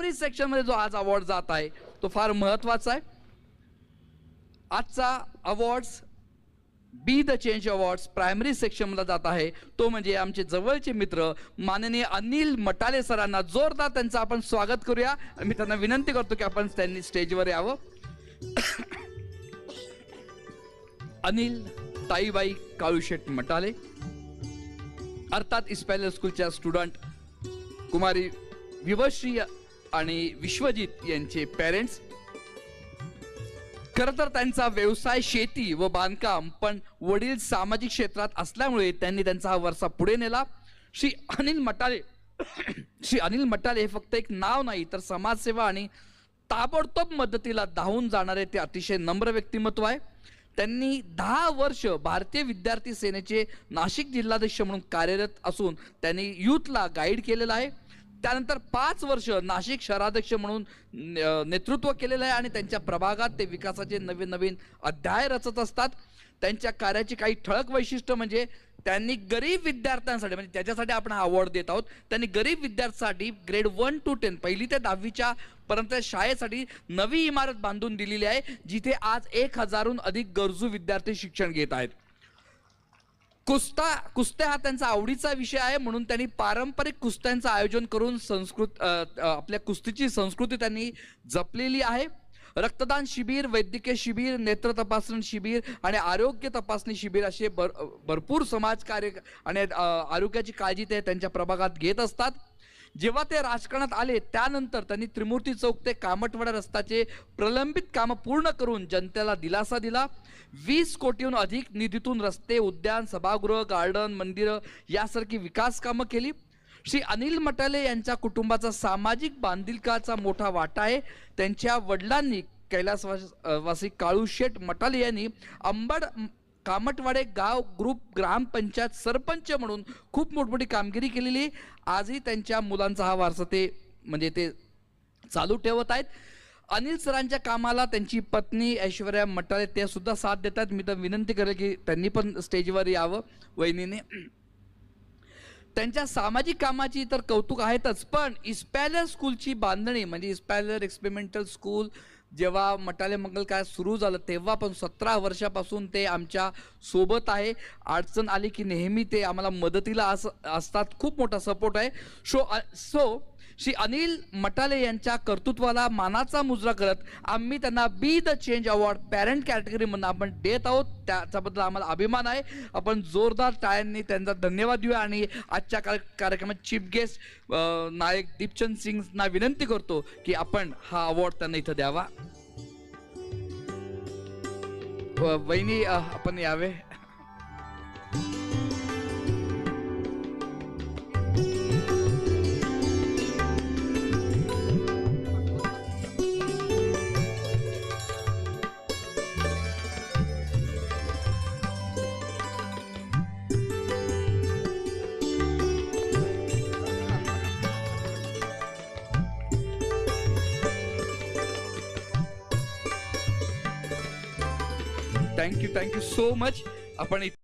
Pre सेक्शनमध्ये जो आज अवॉर्ड जात आहे तो फार महत्त्वाचा आहे. आजचा awards be the change awards primary सेक्शनला जात आहे. तो म्हणजे आमचे जवळचे मित्र माननीय अनिल मटाले सरांना जोरदार त्यांचं आपण स्वागत करूया. मी त्यांना विनंती करतो की आपण त्यांनी स्टेजवर यावं. अनिल ताईबाई काळूशेट मटाले अर्थात इस्पॅलर स्कूलच्या स्टुडंट कुमारी विवश्री आणि विश्वजित यांचे पेरेंट्स खरं तर त्यांचा व्यवसाय शेती व बांधकाम पण वडील सामाजिक क्षेत्रात असल्यामुळे त्यांनी त्यांचा हा वारसा पुढे नेला. श्री अनिल मटाले श्री अनिल मटाले हे फक्त एक नाव नाही तर समाजसेवा आणि ताबडतोब मदतीला धावून जाणारे ते अतिशय नम्र व्यक्तिमत्व आहे. त्यांनी दहा वर्ष भारतीय विद्यार्थी सेनेचे नाशिक जिल्हाध्यक्ष म्हणून कार्यरत असून त्यांनी युथला गाईड केलेलं आहे. त्यानंतर पाच वर्ष नाशिक शहराध्यक्ष म्हणून न- नेतृत्व केलेलं आहे आणि त्यांच्या प्रभागात ते विकासाचे नवीन नवीन अध्याय रचत असतात. त्यांच्या कार्याची काही ठळक वैशिष्ट्य म्हणजे त्यांनी गरीब विद्यार्थ्यांसाठी म्हणजे त्याच्यासाठी आपण हा अवॉर्ड देत आहोत. त्यांनी गरीब विद्यार्थ्यांसाठी ग्रेड वन टू टेन पहिली ते दहावीच्या पर्यंत शाळेसाठी नवी इमारत बांधून दिलेली आहे जिथे आज एक हजारहून अधिक गरजू विद्यार्थी शिक्षण घेत आहेत. कुस्ता कुस्त्या हा त्यांचा आवडीचा विषय आहे म्हणून त्यांनी पारंपरिक कुस्त्यांचं आयोजन करून संस्कृत आपल्या कुस्तीची संस्कृती त्यांनी जपलेली आहे. रक्तदान शिबिर वैद्यकीय शिबिर नेत्र तपासणी शिबिर आणि आरोग्य तपासणी शिबिर असे भर भरपूर समाज कार्य आणि आरोग्याची काळजी ते त्यांच्या प्रभागात घेत असतात. जेव्हा ते राजकारणात आले त्यानंतर त्यांनी त्रिमूर्ती चौक ते कामटवाडा रस्त्याचे प्रलंबित कामं पूर्ण करून जनतेला दिलासा दिला. वीस कोटीहून अधिक निधीतून रस्ते उद्यान सभागृह गार्डन मंदिरं यासारखी विकास कामं केली. श्री अनिल मटाले यांच्या कुटुंबाचा सामाजिक बांधिलकाचा मोठा वाटा आहे. त्यांच्या वडिलांनी कैलासवासी काळू शेठ मटाले यांनी अंबड कामटवाडे गाव ग्रुप ग्रामपंचायत सरपंच म्हणून खूप मोठमोठी कामगिरी केलेली आजही त्यांच्या मुलांचा हा वारसा ते म्हणजे ते चालू ठेवत आहेत. अनिल सरांच्या कामाला त्यांची पत्नी ऐश्वर्या मटाले ते सुद्धा साथ देतात मी तर विनंती करेल की त्यांनी पण स्टेजवर यावं वहिनीने. त्यांच्या सामाजिक कामाची तर कौतुक आहेतच पण इस्पॅलर स्कूलची बांधणी म्हणजे इस्पॅलर एक्सपेरिमेंटल स्कूल जेव्हा मटाले मंगल काय सुरू झालं तेव्हा पण सतरा वर्षापासून ते आमच्यासोबत आहे. अडचण आली की नेहमी ते आम्हाला मदतीला असं असतात. खूप मोठा सपोर्ट आहे. Show so uh, Shri Anil Matale यांच्या कर्तृत्वाला मानाचा मुजरा करत आम्ही त्यांना be the change award parent कॅटेगरीमधून आपण देत आहोत. त्याच्याबद्दल आम्हाला अभिमान आहे. आपण जोरदार टाळ्यांनी त्यांचा धन्यवाद देऊया आणि आजच्या कार्य- कार्यक्रमात चीफ गेस्ट नायक दीपचंद सिंगना विनंती करतो की आपण हा अवॉर्ड त्यांना इथं द्यावा. वहिनी आपण यावे. थँक्यू थँक्यू सो मच आपण इथं